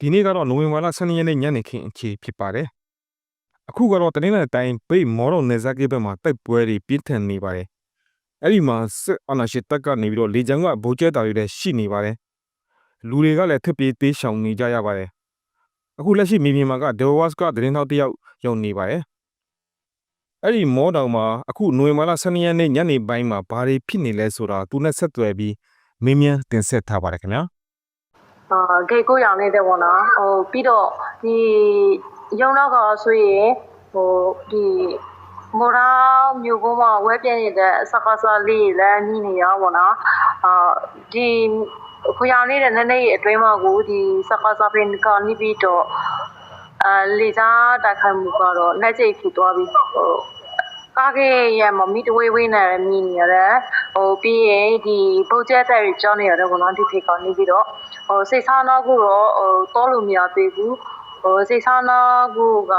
ဒီနေ့ကတော့နိုဝင်ဘာလ12ရက်နေ့ညနေခင်းအခြေဖြစ်ပါတယ်အခုကတော့တနင်္လာနေ့တိုင်းပိတ်မော်တော်နေဇက်ကဘက်မှာတိုက်ပွဲတွေပြင်းထန်နေပါတယ်အဲ့ဒီမှာစစ်အာဏာရှင်တပ်ကနေပြီးတော့လေကြောင်းကဗိုလ်ကျဲတာတွေလည်းရှိနေပါတယ်လူတွေကလည်းထပ်ပြေးသေးရှောင်နေကြရပါတယ်အခုလက်ရှိမြေပြင်မှာကဒေဝတ်ကသတင်းထောက်တစ်ယောက်ရောက်နေပါတယ်အဲ့ဒီမော်တော်မှာအခုနိုဝင်ဘာလ12ရက်နေ့ညနေပိုင်းမှာဘာတွေဖြစ်နေလဲဆိုတာသူနဲ့ဆက်သွယ်ပြီးမင်းမြန်တင်ဆက်ထားပါတယ်ခင်ဗျာ အာဂိတ်ကိုရောင်နေတယ်ပေါ့နော်ဟိုပြီးတော့ဒီရုံတော့ကဆိုရင်ဟိုဒီမော်ရာမြို့ကုန်းမှာဝဲပြင်းနေတဲ့စကားစားလေးလည်းညီနေရပါတော့အာဒီခွေရောင်နေတဲ့နည်းနည်းအတွင်းမှာကိုဒီစကားစားပင်ကနေပြီးတော့အာလေစားတိုက်ခိုက်မှုကတော့လက်ကျိတ်ဖြစ်သွားပြီဟိုကားကေရမမီတဝေးဝေးနဲ့မြင်နေရတယ်ဟိုပြီးရင်ဒီပုတ်ကျက်တဲ့တွေကြောင်းနေရတယ်ဘောနော်ဒီဖေကောင်နေပြီးတော့ ဟိုစိတ်ဆာနာကိုတော့ဟိုတောလို့မရသေးဘူးဟိုစိတ်ဆာနာကိုက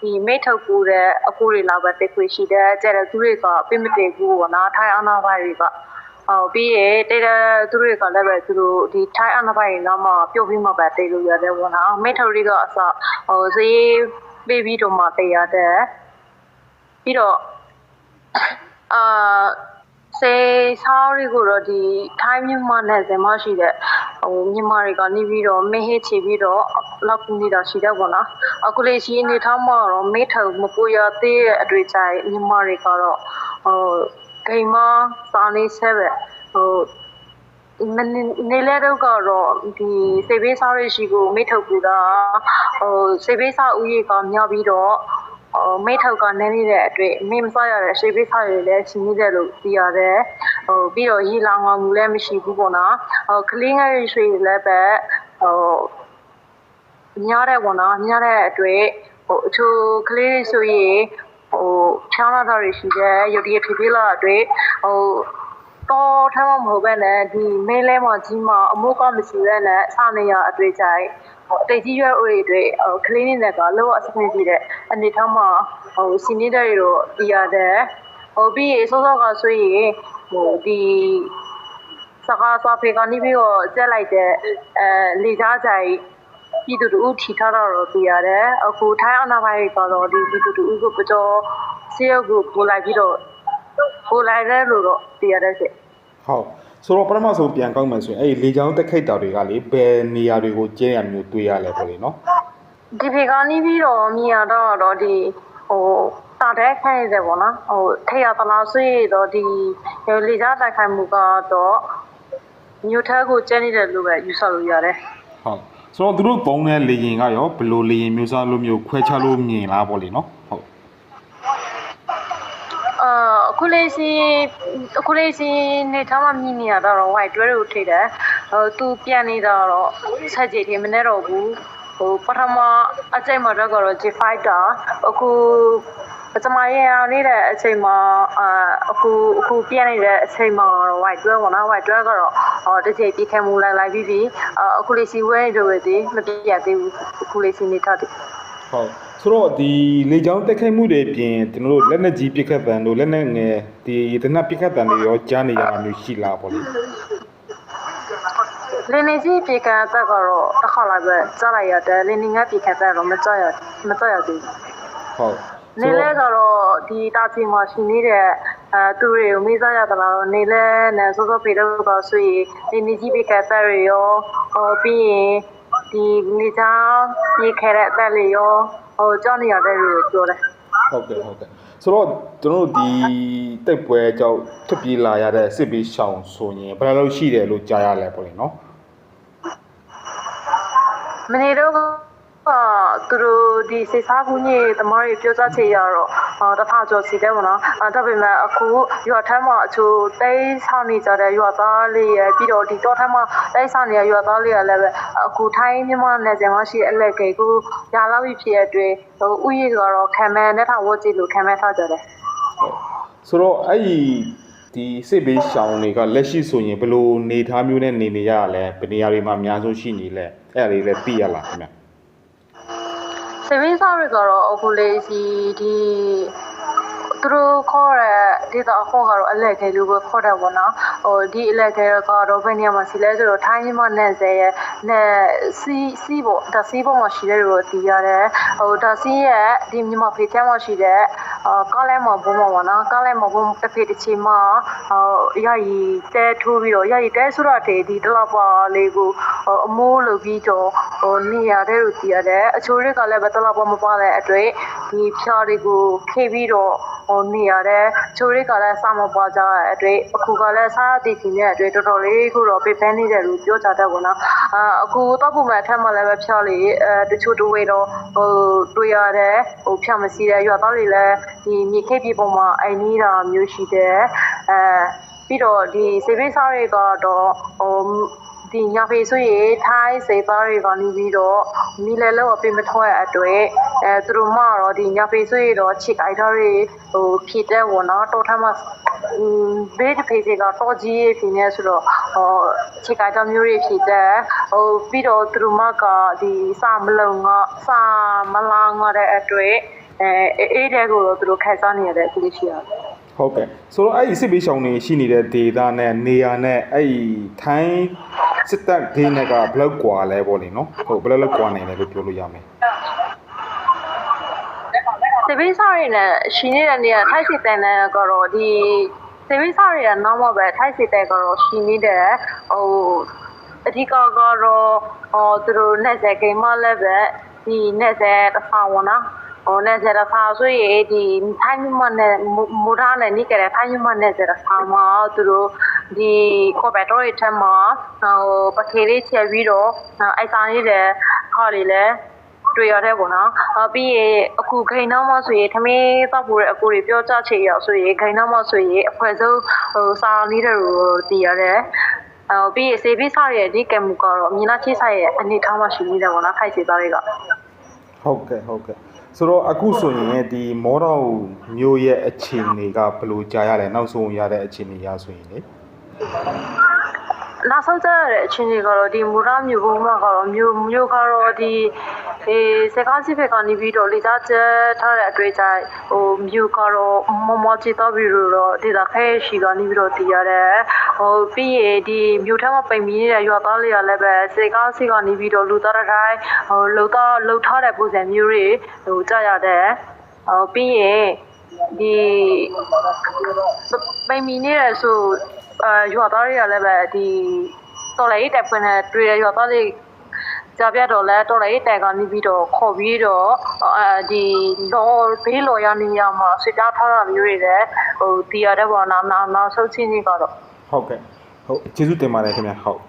ဒီမိတ်ထုတ်ကူတဲ့အကူတွေလောက်ပဲတက်ခွေရှိတယ်ကျတဲ့သူတွေကပြမတေကူဘောနော်ထိုင်အနာဘိုင်တွေကဟိုပြီးရင်တေးတဲ့သူတွေကလည်းပဲသူတို့ဒီထိုင်အနာဘိုင်တော့မှပြုတ်ပြီးမှပဲတေးလို့ရတယ်ဘောနော်မိတ်ထုတ်တွေကအစဟိုဈေးပေးပြီးတော့မှတေးရတယ်ပြီးတော့အာ စေဆောင်းရီကိုတော့ဒီထိုင်းမြန်မာနဲ့ဇင်မရှိတဲ့ဟိုမြန်မာတွေကနေပြီးတော့မင်းဟေးချီပြီးတော့လောက်ကူနေတာရှိတယ်ပေါ့နော်အခုလေးရှိနေထောင်းမှာတော့မေးထောင်မပူရသေးတဲ့အတွေ့အကြုံမြန်မာတွေကတော့ဟိုဂိမ်းမစာနေဆဲပဲဟိုမနေနေလဲတော့ကတော့ဒီစေဘေးစားရရှိကိုမေးထုတ်ကူတာဟိုစေဘေးစားဦးရေကများပြီးတော့ဟို မိထောက်ကနည်းနေတဲ့အတွက်မင်းမစားရတဲ့ရှေးပေးစားရည်လည်းရှင်နေတယ်လို့သိရတယ်ဟိုပြီးတော့ရေလောင်အောင်လည်းမရှိဘူးပေါ့နော်ဟိုကလေးငယ်ရွှေလည်းပဲဟိုများတဲ့ပေါ့နော်များတဲ့အတွက်ဟိုအချို့ကလေးတွေဆိုရင်ဟိုချောင်းလာတာတွေရှိတယ်ရုပ်ရည်ဖြစ်ဖြစ်လာတဲ့ဟို တော့ထမ်းမမဟုတ်ပဲနဲ့ဒီမင်းလဲမကြီးမအမိုးကမရှိတဲ့နဲ့စနေရအတွေ့ကြိုက်ဟိုအတိတ်ကြီးရွယ်ဦးတွေဟိုကလေးနေနဲ့ကလောအဆင်ပြေတဲ့အနေထားမှာဟိုစီနေတဲ့တွေတော့ပြရတယ်ဟိုပြီးရေစောစောကဆိုရင်ဟိုဒီစကားစာဖေကနေပြီးတော့ကျက်လိုက်တဲ့အဲလေသားကြိုက်ပြည်သူတို့ထီထားတော့ပြရတယ်အခုထိုင်းအနာပိုင်းကတော့ဒီပြည်သူတို့ကိုပကြောဆေးရုပ်ကိုပို့လိုက်ပြီးတော့ပို့လိုက်တယ်လို့တော့ပြရတယ်ရှင် ဟုတ်ဆိုတော့ပထမဆုံးပြန်ကောက်မှဆိုရင်အဲ့ဒီလေချောင်းတက်ခိတ်တာတွေကလေဘယ်နေရာတွေကိုကျဲရမျိုးတွေ့ရလဲပေါ့လေနော်ဒီဖေကနေပြီးတော့မြင်ရတော့တော့ဒီဟိုတာတဲ့ခိုင်းရတယ်ပေါ့နော်ဟိုထေရတလားဆွေးတော့ဒီလေကြားတိုက်ခိုက်မှုကတော့မြို့ထက်ကိုကျဲနေတယ်လို့ပဲယူဆလို့ရတယ်ဟုတ်ဆိုတော့သူတို့ပုံတဲ့လေရင်ကရောဘယ်လိုလေရင်မျိုးစားလိုမျိုးခွဲခြားလို့မြင်လားပေါ့လေနော်ဟုတ် အာအ ခုလေးစီအခုလေးစီနေထားမှမြင်နေရတော့ white တွဲကိုထိတယ်ဟိုသူပြန်နေတော့ဆက်ကြည့်တယ်မနေတော့ဘူးဟိုပထမအချိန်မှာတော့ကတော့ G fighter အခုပထမရရနေတဲ့အချိန်မှာအာအခုအခုပြန်နေတဲ့အချိန်မှာတော့ white တွဲပေါ့နော် white တွဲကတော့ဟောတစ်ချိန်ပြခဲမှုလိုက်လိုက်ပြီးပြီးအာအခုလေးစီဝဲနေတော့ပဲဒီမပြတ်သေးဘူးအခုလေးစီနေထားတယ် ဟုတ်ဆိုတော့ဒီလေချောင်းတက်ခိတ်မှုတွေပြင်ကျွန်တော်တို့လက်နက်ကြီးပစ်ခတ်ပံတို့လက်နက်ငယ်ဒီတနက်ပစ်ခတ်ပံတွေရောကြားနေရတာမျိုးရှိလားပေါ့လေလင်းနေကြီးပြေကတက်ကတော့တစ်ခါလိုက်ပဲကြားလိုက်ရတယ်လင်းနေငါပြေကတက်တော့မကြားရမကြားရသေးဟုတ်ဘူးနေလဲကတော့ဒီတာချီမှာရှိနေတဲ့အဲသူတွေကိုမေးစားရသလားတော့နေလဲနဲ့စောစောပြေတော့ကဆိုရင်လင်းနေကြီးပြေကတက်ရရောဟောပြီးရင် ဒီနေချာပြေခဲတဲ့အသက်လေးရောဟိုကြောက်နေရတဲ့လူကိုပြောတယ်ဟုတ်ကဲ့ဟုတ်ကဲ့ဆိုတော့ကျွန်တော်တို့ဒီတက်ပွဲကြောင့်ထွက်ပြေးလာရတဲ့စစ်ပေးရှောင်ဆိုရင်ဘယ်လိုရှိတယ်လို့ကြားရလဲပေါ့လေနော်မနေတော့ကသူတို့ ဒီစေစားကူးကြီးတမားတွေပြောကြချေရတော့အာတဖာကျော်စီတယ်ပေါ့နော်အဲဒါပေမဲ့အခုရွာထမ်းမှာအချို့တိတ်ဆောင်နေကြတဲ့ရွာသားလေးရယ်ပြီးတော့ဒီတောထမ်းမှာတိတ်ဆောင်နေတဲ့ရွာသားလေးရလည်းပဲအခုထိုင်းမြန်မာနယ်စပ်မှာရှိတဲ့အလက်ကေကိုရလာပြီဖြစ်တဲ့အတွက်ဟိုဥယျာဉ်ကတော့ခံမဲနဲ့ထားဝတ်ကြည့်လို့ခံမဲထားကြတယ်ဆိုတော့အဲ့ဒီဒီစစ်ပေးရှောင်တွေကလက်ရှိဆိုရင်ဘယ်လိုနေသားမျိုးနဲ့နေနေရလဲဘယ်နေရာတွေမှာအများဆုံးရှိနေလဲအဲ့ဒါလေးလည်းသိရလားခင်ဗျ စေဗင်းစားတွေကတော့အခုလေးစီဒီသူတို့ခေါ်တဲ့ဒေတာအခေါ်ကတော့အလက်ခဲလို့ပဲခေါ်တယ်ပေါ့နော်ဟိုဒီအလက်ခဲကတော့ဘယ်နေရာမှာရှိလဲဆိုတော့ထိုင်းမြန်မာနယ်စပ်ရဲ့နဲ့စီစီပေါ့ဒါစီပေါ့မှာရှိတယ်လို့သိရတယ်ဟိုဒါစီရဲ့ဒီမြန်မာဖေချမ်းမှာရှိတဲ့အာ ကားလဲမှာဘုံမှာပေါ့နော်ကားလဲမှာဘုံတစ်ဖေတစ်ချိန်မှာဟိုရရီတဲထိုးပြီးတော့ရရီတဲဆိုတော့ဒီတလောက်ပါလေးကိုဟိုအမိုးလုပ်ပြီးတော့ဟိုနေရာတဲ့လို့သိရတယ်အချိုးတွေကလည်းပဲတလောက်ပါမပါတဲ့အတွက်ဒီဖြားတွေကိုခေပြီးတော့ ဟိုနေရတဲ့ချိုးတွေကလည်းစမပွားကြတဲ့အတွက်အခုကလည်းစားတည်တည်နေတဲ့အတွက်တော်တော်လေးခုတော့ပြပန်းနေတယ်လို့ပြောကြတတ်ပါတော့အာအခုတော့ပုံမှန်အထက်မှာလည်းပဲဖြားလေအဲတချို့တွေးတော့ဟိုတွေ့ရတယ်ဟိုဖြားမရှိတဲ့ရွာသားတွေလည်းဒီမြေခေတ်ပြည်ပုံမှာအိုင်နေတာမျိုးရှိတယ်အဲပြီးတော့ဒီစေဘေးစားတွေကတော့ဟို ဒီညာဖေးဆိုရင်ထိုင်းစေသားတွေကနေပြီးတော့မီလဲလောက်အပြင်မထွက်ရအတွက်အဲသူတို့မှတော့ဒီညာဖေးဆိုရင်တော့ချစ်အိုက်သားတွေဟိုဖြည့်တဲ့ဝန်တော့တော်ထမอืมဘေးတစ်ဖေးစီကတော့ကြီးဖြစ်နေဆိုတော့ဟိုချစ်အိုက်သားမျိုးတွေဖြစ်တဲ့ဟိုပြီးတော့သူတို့မှကဒီစာမလုံကစာမလာငတဲ့အတွက်အဲအေးတဲ့ကိုတော့သူတို့ခက်စားနေရတဲ့အကူရှိရတယ်ဟုတ်ကဲ့ဆိုတော့အဲ့ဒီစစ်ဘေးရှောင်တွေရှိနေတဲ့ဒေသနဲ့နေရာနဲ့အဲ့ဒီထိုင်း စစ်တပ်ဒင်းနဲ့ကဘလော့ကွာလဲပေါ့လေနော်ဟုတ်ဘလော့လောက်ကွာနေတယ်လို့ပြောလို့ရမယ်စေဘေးဆောက်ရည်နဲ့ရှင်နေတဲ့နေရာထိုက်စီတန်တဲ့ကတော့ဒီစေဘေးဆောက်ရည်က normal ပဲထိုက်စီတဲ့ကတော့ရှင်နေတဲ့ဟိုအဓိကကတော့ဟိုသူတို့နဲ့ဆက်ကိမ်းမလည်းပဲဒီနဲ့ဆက်တစ်ဖာဝန်နော် စတစ်ဖာဆိုရင်ဒီထိုင်းမနဲ့မူရာနဲ့နိကရထိုင်းမနဲ့စတစ်ဖာမှာသူတို့ဒီကော်ပက်တော်ရဲ့ထက်မှာဟိုပခေလေးချက်ပြီးတော့အိုက်စာနေတဲ့ခေါ်လေးလဲတွေ့ရတဲ့ပေါ့နော်။အပြီးရင်အခုဂိန်နောက်မှဆိုရင်ထမင်းတောက်ဖို့တဲ့အကိုတွေပြောကြချေရဆိုရင်ဂိန်နောက်မှဆိုရင်အဖွဲဆုံးဟိုစာလေးတွေကိုတည်ရတယ်။အော်ပြီးရင်စေပြီးစားရတဲ့ဒီကံမူကတော့အမြင်လားချိစားရဲ့အနေထားမှရှိနေတယ်ပေါ့နော်ခိုက်စီသားတွေကဟုတ်ကဲ့ဟုတ်ကဲ့ ဆိုတော့အခုဆိုရင်ဒီမောတော်မျိုးရဲ့အခြေအနေကဘယ်လိုကြာရလဲနောက်ဆုံးရတဲ့အခြေအနေရဆိုရင်လေနောက်ဆုံးကျတဲ့အချင်းတွေကတော့ဒီမူရမျိုးဘုံမှာကတော့မျိုးမျိုးကတော့ဒီ အေးစကားစီဘက်ကနေပြီးတော့လေစားချက်ထားတဲ့အတွေ့အကြုံဟိုမျိုးကတော့မမချီတော့ပြီးတော့ဒေတာခဲရှိကနေပြီးတော့တည်ရတယ်ဟိုပြီးရင်ဒီမျိုးထက်မှာပိန်ပြီးနေတဲ့ရွာသားလေးကလည်းပဲစကားစီကနေပြီးတော့လူသားတစ်တိုင်းဟိုလုံသားလုံထားတဲ့ပုံစံမျိုးတွေဟိုကြားရတယ်ဟိုပြီးရင်ဒီပိန်ပြီးနေရဆိုအာရွာသားတွေကလည်းပဲဒီတော်လေးတက်ဖွင့်တဲ့တွေ့ရရွာသားတွေ ကြပြတော့လဲတော်လေးတိုင်ကနေပြီးတော့ခေါ်ပြီးတော့အဲဒီလောဘေးလော်ရနေရမှာစစ်သားထားတာမျိုးတွေလည်းဟိုတီရတဲ့ဘောနာနာနောက်ဆုံးချင်းကြီးကတော့ဟုတ်ကဲ့ဟုတ်ကျေးဇူးတင်ပါတယ်ခင်ဗျာဟုတ်